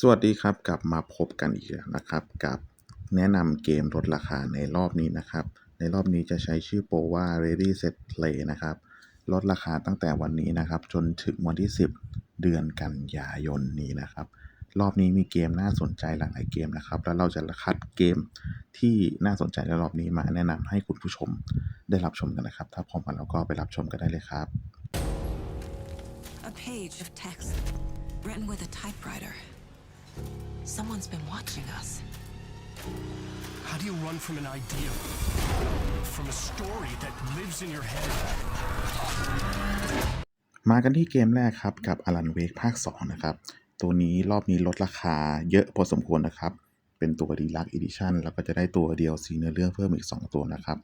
สวัสดีครับกลับมาพบกันอีกแล้วนะครับ กับแนะนำเกมลดราคาในรอบนี้นะครับ ในรอบนี้จะใช้ชื่อโปรว่า Ready Set Play นะครับลดราคาตั้งแต่วันนี้นะครับ จนถึงวันที่ 10 เดือนกันยายนนี้นะครับ รอบนี้มีเกมน่าสนใจหลากหลายเกมนะครับ แล้วเราจะคัดเกมที่น่าสนใจในรอบนี้มาแนะนำให้คุณผู้ชมได้รับชมกันนะครับ ถ้าพร้อมกันแล้วก็ไปรับชมกันได้เลยครับ A page of text written with a typewriter. Someone's been watching us. How do you run from an idea? From a story that lives in your head? มากันที่เกมแรกครับ กับ Alan Wake ภาค 2 นะครับ ตัวนี้รอบนี้ลดราคาเยอะพอสมควรนะครับ เป็นตัว Deluxe Edition แล้วก็จะได้ตัว DLC เนื้อเรื่องเพิ่มอีก 2 ตัวนะครับ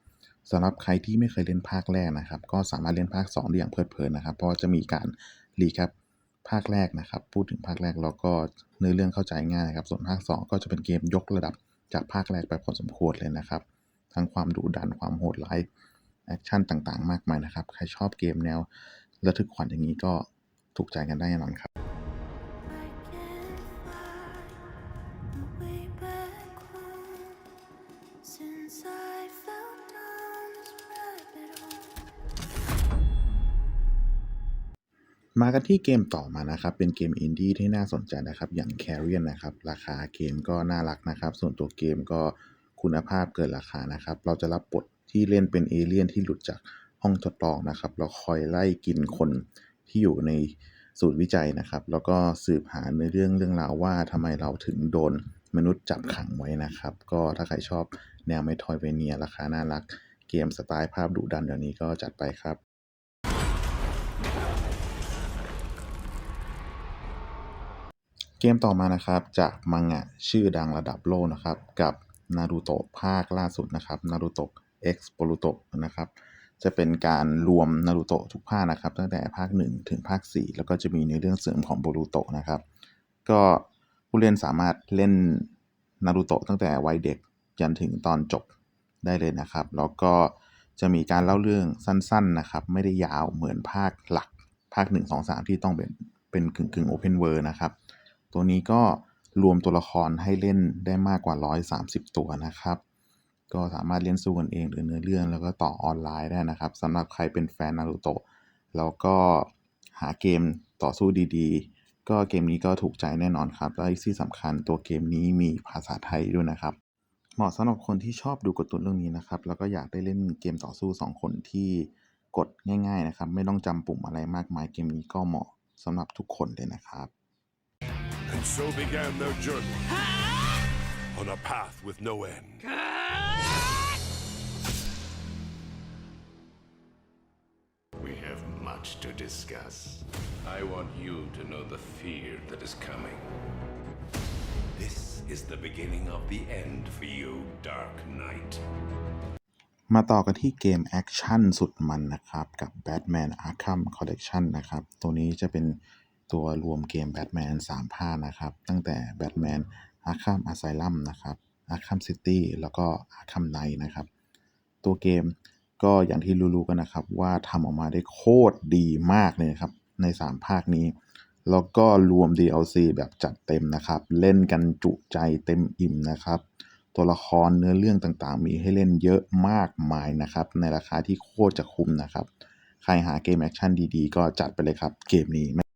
สำหรับใครที่ไม่เคยเล่นภาคแรกนะครับ ก็สามารถเล่นภาค 2 ได้อย่างเพลิดเพลินนะครับ เพราะว่าจะมีการรีแคป ภาคแรกนะครับ พูดถึงภาคแรกเราก็เนื้อเรื่องเข้าใจง่ายครับ ส่วนภาค 2 ก็จะเป็นเกมยกระดับจากภาคแรกไปพอสมควรเลยนะครับ ทั้งความดุดันความโหดร้ายแอคชั่นต่างๆ มากมายนะครับ ใครชอบเกมแนวระทึกขวัญอย่างนี้ก็ถูกใจกันได้แน่นอนครับ มากันที่เกมต่อมานะครับ เป็นเกมอินดี้ที่น่าสนใจนะครับ อย่าง Carrion นะครับ ราคาเกมก็น่ารักนะครับ ส่วนตัวเกมก็คุณภาพเกินราคานะครับ เราจะรับบทที่เล่นเป็นเอเลี่ยนที่หลุดจากห้องทดลองนะครับ เราคอยไล่กินคนที่อยู่ในศูนย์วิจัยนะครับ แล้วก็สืบหาในเรื่องเรื่องราวว่าทำไมเราถึงโดนมนุษย์จับขังไว้นะครับ ก็ถ้าใครชอบแนวไมทอยเวเนีย ราคาน่ารัก เกมสไตล์ภาพดุดันเดี๋ยวนี้ก็จัดไปครับ เกมต่อมานะครับ จากมังงะชื่อดังระดับโลกนะครับ กับนารูโตะภาคล่าสุดนะครับนารูโตะ X โ o รุโตะนะครับ จะเป็นการรวมนารูโตะทุกภาคนะครับ ตั้งแต่ภาค 1 ถึงภาค 4 แล้วก็จะมีในเรื่องเสริมของโ o รุโตะนะครับ ก็ผู้เล่นสามารถเล่นนารูโตะตั้งแต่วัยเด็กยันถึงตอนจบได้เลยนะครับ แล้วก็จะมีการเล่าเรื่องสั้นๆนะครับ ไม่ได้ยาวเหมือนภาคหลักภาค 1 2 3 ที่ต้องเป็นเป็นกึ่งกึ่งโอเพนเวิร์นะครับ ตัวนี้ก็รวมตัวละครให้เล่นได้มากกว่า 130 ตัวนะครับ ก็สามารถเล่นสู้กันเองหรือเนื้อเรื่องแล้วก็ต่อออนไลน์ได้นะครับสำหรับใครเป็นแฟนนารูโตะแล้วก็หาเกมต่อสู้ดีๆ ก็เกมนี้ก็ถูกใจแน่นอนครับ และที่สำคัญตัวเกมนี้มีภาษาไทยด้วยนะครับ เหมาะสำหรับคนที่ชอบดูการ์ตูนเรื่องนี้นะครับ แล้วก็อยากได้เล่นเกมต่อสู้ 2 คนที่กดง่าย ๆนะครับ ไม่ต้องจำปุ่มอะไรมากมายเกมนี้ก็เหมาะสำหรับทุกคนเลยนะครับ And so began their journey on a path with no end. We have much to discuss. I want you to know the fear that is coming. This is the beginning of the end for you, Dark Knight. มาต่อกันที่เกมแอคชั่นสุดมันนะครับ กับ Batman Arkham Collection นะครับ ตัวนี้จะเป็น ตัวรวมเกม Batman 3ภาคนะครับ ตั้งแต่ Batman Arkham Asylum นะครับ Arkham City แล้วก็ Arkham Knight นะครับ ตัวเกมก็อย่างที่รู้ๆกันนะครับ ว่าทำออกมาได้โคตรดีมากเลยนะครับ ใน 3 ภาคนี้ แล้วก็รวม DLC แบบจัดเต็มนะครับ เล่นกันจุใจเต็มอิ่มนะครับ ตัวละครเนื้อเรื่องต่างๆ มีให้เล่นเยอะมากมายนะครับ ในราคาที่โคตรจะคุ้มนะครับ ใครหาเกมแอคชั่นดีๆ ก็จัดไปเลยครับเกมนี้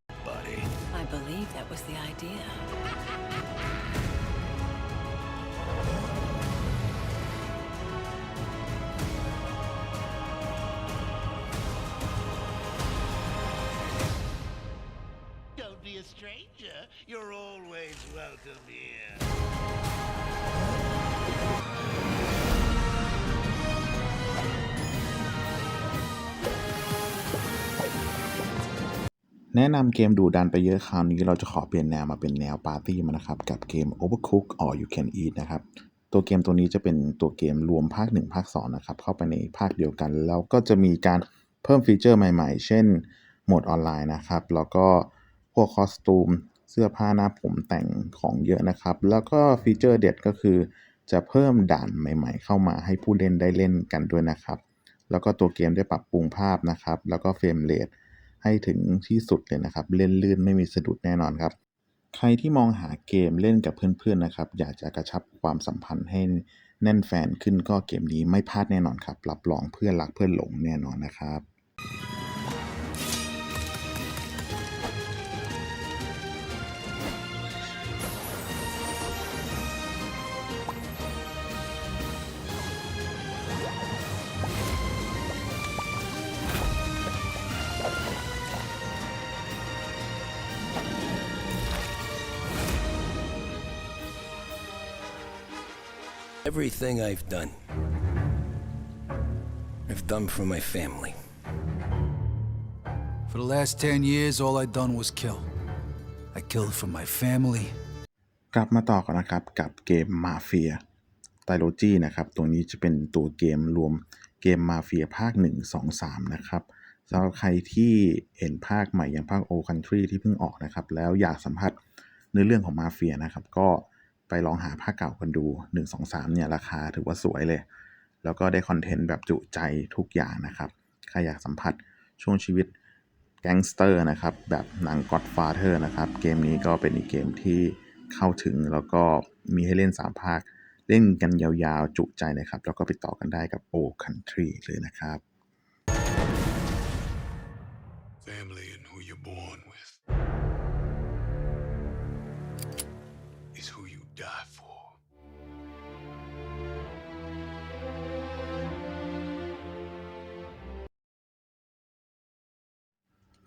stranger. You're always welcome here. แนะนำเกมดูดันไปเยอะคราวนี้เราจะขอเปลี่ยนแนวมาเป็นแนวปาร์ตี้มานะครับ กับเกม Overcook or You Can Eat นะครับ ตัวเกมตัวนี้จะเป็นตัวเกมรวมภาค 1 ภาค 2 นะครับ เข้าไปในภาคเดียวกัน แล้วก็จะมีการเพิ่มฟีเจอร์ใหม่ๆ เช่นโหมดออนไลน์นะครับ แล้วก็ พวกคอสตูม เสื้อผ้าหน้าผมแต่งของเยอะนะครับ แล้วก็ฟีเจอร์เด็ดก็คือ จะเพิ่มด่านใหม่ ๆ เข้ามาให้ผู้เล่นได้เล่นกันด้วยนะครับ แล้วก็ตัวเกมได้ปรับปรุงภาพนะครับ แล้วก็เฟรมเรทให้ถึงที่สุดเลยนะครับ เล่นลื่นไม่มีสะดุดแน่นอนครับ ใครที่มองหาเกมเล่นกับเพื่อนๆนะครับ อยากจะกระชับความสัมพันธ์ให้แน่นแฟนขึ้นก็เกมนี้ไม่พลาดแน่นอนครับ รับรองเพื่อนรักเพื่อนหลงแน่นอนนะครับ Everything I've done, I've done for my family. For the last 10 years, all I done was kill. I killed for my family. กลับมาต่อกันนะครับกับเกมมาเฟียไตโลจีนะครับตัวนี้จะเป็นตัวเกมรวมเกมมาเฟียภาค 1 2 3 นะครับสำหรับใครที่เห็นภาคใหม่อย่างภาค O Country ที่เพิ่งออกนะครับ แล้วอยากสัมผัสเนื้อเรื่องของมาเฟียนะครับ ก็ ไปลองหาภาเก่ากันดู 1 2 3เนี่ยราคาถือว่าสวยเลย แล้วก็ได้คอนเทนต์แบบจุใจทุกอย่างนะครับ ใครอยากสัมผัสช่วงชีวิตแก๊งสเตอร์นะครับ แบบหนัง Godfather นะครับ เกมนี้ก็เป็นอีกเกมที่เข้าถึงแล้วก็มีให้เล่น 3 ภาค เล่นกันยาวๆ จุใจนะครับ แล้วก็ไปต่อกันได้กับ O Country เลยนะครับ Family and who you're born with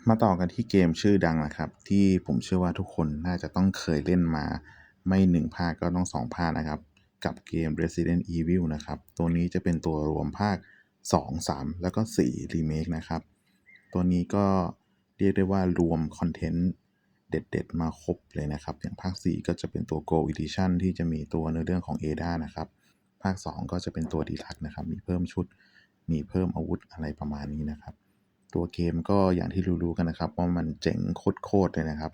มาต่อกันที่เกมชื่อดังนะครับ ที่ผมเชื่อว่าทุกคนน่าจะต้องเคยเล่นมาไม่หนึ่งภาคก็ต้องสองภาคนะครับ กับเกม Resident Evil นะครับ ตัวนี้จะเป็นตัวรวมภาค 2 3 แล้วก็4รีเมคนะครับ ตัวนี้ก็เรียกได้ว่ารวมคอนเทนต์เด็ดๆ มาครบเลยนะครับ อย่างภาค 4 ก็จะเป็นตัว Go Edition ที่จะมีตัวเนื้อเรื่องของ Ada นะครับ ภาค 2 ก็จะเป็นตัวดีลักนะครับ มีเพิ่มชุด มีเพิ่มอาวุธอะไรประมาณนี้นะครับ ตัวเกมก็อย่างที่รู้ๆกันนะครับ ว่ามันเจ๋งโคตรๆเลยนะครับ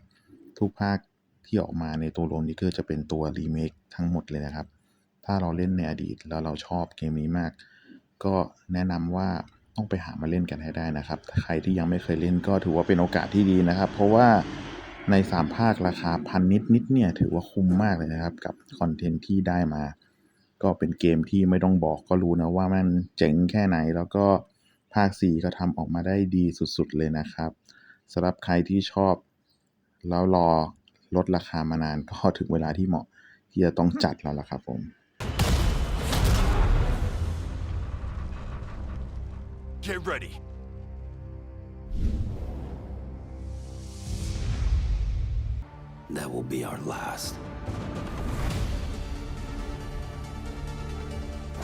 ทุกภาคที่ออกมาในตัวโรนนี้ก็จะเป็นตัวรีเมคทั้งหมดเลยนะครับ ถ้าเราเล่นในอดีตแล้วเราชอบเกมนี้มาก ก็แนะนำว่าต้องไปหามาเล่นกันให้ได้นะครับ ใครที่ยังไม่เคยเล่นก็ถือว่าเป็นโอกาสที่ดีนะครับ เพราะว่าใน 3 ภาคราคาพันนิดนิดเนี่ยถือว่าคุ้มมากเลยนะครับ กับคอนเทนต์ที่ได้มา ก็เป็นเกมที่ไม่ต้องบอกก็รู้นะว่ามันเจ๋งแค่ไหนแล้วก็ ภาค 4 ก็ทำออกมาได้ดีสุดๆ เลยนะครับสำหรับใครที่ชอบ แล้วรอลดราคามานานก็ถึงเวลาที่เหมาะที่จะต้องจัดแล้วล่ะครับผม Get ready. That will be our last.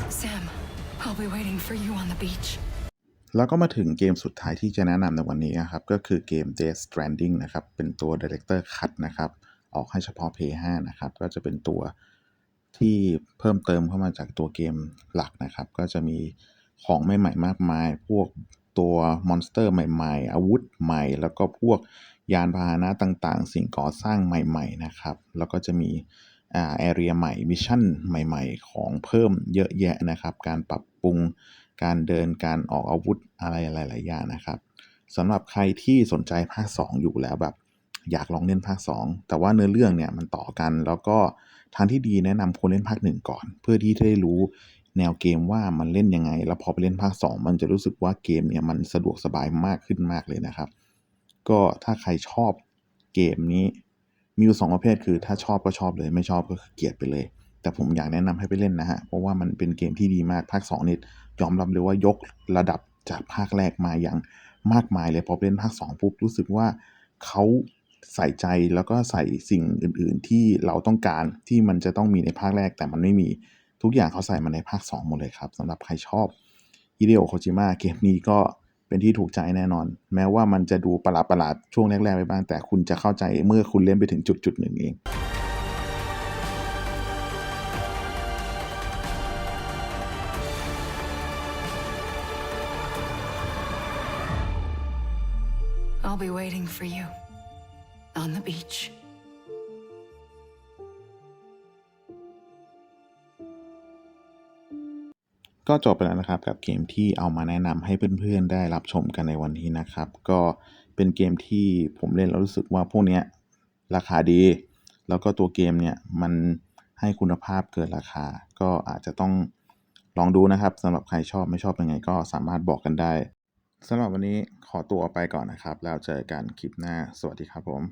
Sam, I'll be waiting for you on the beach. แล้วก็มาถึงเกมสุดท้ายที่จะแนะนำในวันนี้นะครับ ก็คือเกม Death Stranding นะครับ เป็นตัว Director Cut นะครับ ออกให้เฉพาะ Play 5นะครับ ก็จะเป็นตัวที่เพิ่มเติมเข้ามาจากตัวเกมหลักนะครับ ก็จะมีของใหม่ๆมากมาย พวกตัวมอนสเตอร์ใหม่ๆ อาวุธใหม่ แล้วก็พวกยานพาหนะต่างๆ สิ่งก่อสร้างใหม่ๆนะครับ แล้วก็จะมีอาแอเรียใหม่มิชชั่นใหม่ ๆ ของเพิ่มเยอะแยะนะครับ การปรับปรุง การเดินการออกอาวุธอะไรหลายๆอย่างนะครับสำหรับใครที่สนใจภาค 2 อยู่แล้วแบบอยากลองเล่นภาค 2 แต่ว่าเนื้อเรื่องเนี่ยมันต่อกันแล้วก็ทางที่ดีแนะนำควรเล่นภาค 1 ก่อน เพื่อที่จะได้รู้แนวเกมว่ามันเล่นยังไง แล้วพอไปเล่นภาค 2 มันจะรู้สึกว่าเกมเนี่ยมันสะดวกสบายมากขึ้นมากเลยนะครับ ก็ถ้าใครชอบเกมนี้มีอยู่สองประเภทคือถ้าชอบก็ชอบเลยไม่ชอบก็เกลียดไปเลย แต่ผมอยากแนะนำให้ไปเล่นนะฮะ เพราะว่ามันเป็นเกมที่ดีมาก ภาค2นี่ยอมรับเลยว่ายกระดับจากภาคแรกมาอย่างมากมายเลยพอเล่นภาค 2 ปุ๊บรู้สึกว่าเขาใส่ใจแล้วก็ใส่สิ่งอื่น ๆ ที่เราต้องการที่มันจะต้องมีในภาคแรกแต่มันไม่มีทุกอย่างเขาใส่มาในภาค 2 หมดเลยครับสำหรับใครชอบฮิเดโอโคจิมะเกมนี้ก็เป็นที่ถูกใจแน่นอน แม้ว่ามันจะดูประหลาดๆช่วงแรก ๆ ไปบ้างแต่คุณจะเข้าใจเมื่อคุณเล่นไปถึงจุดๆหนึ่งเอง I'll be waiting for you on the beach. ก็จบไปแล้วนะครับกับเกมที่เอามาแนะนำให้เพื่อนๆได้รับชมกันในวันนี้นะครับ ก็เป็นเกมที่ผมเล่นแล้วรู้สึกว่าพวกเนี้ยราคาดี แล้วก็ตัวเกมเนี่ยมันให้คุณภาพเกินราคา ก็อาจจะต้องลองดูนะครับสำหรับใครชอบไม่ชอบยังไงก็สามารถบอกกันได้ สำหรับวันนี้ขอตัวไปก่อนนะครับ แล้วเจอกันคลิปหน้า สวัสดีครับผม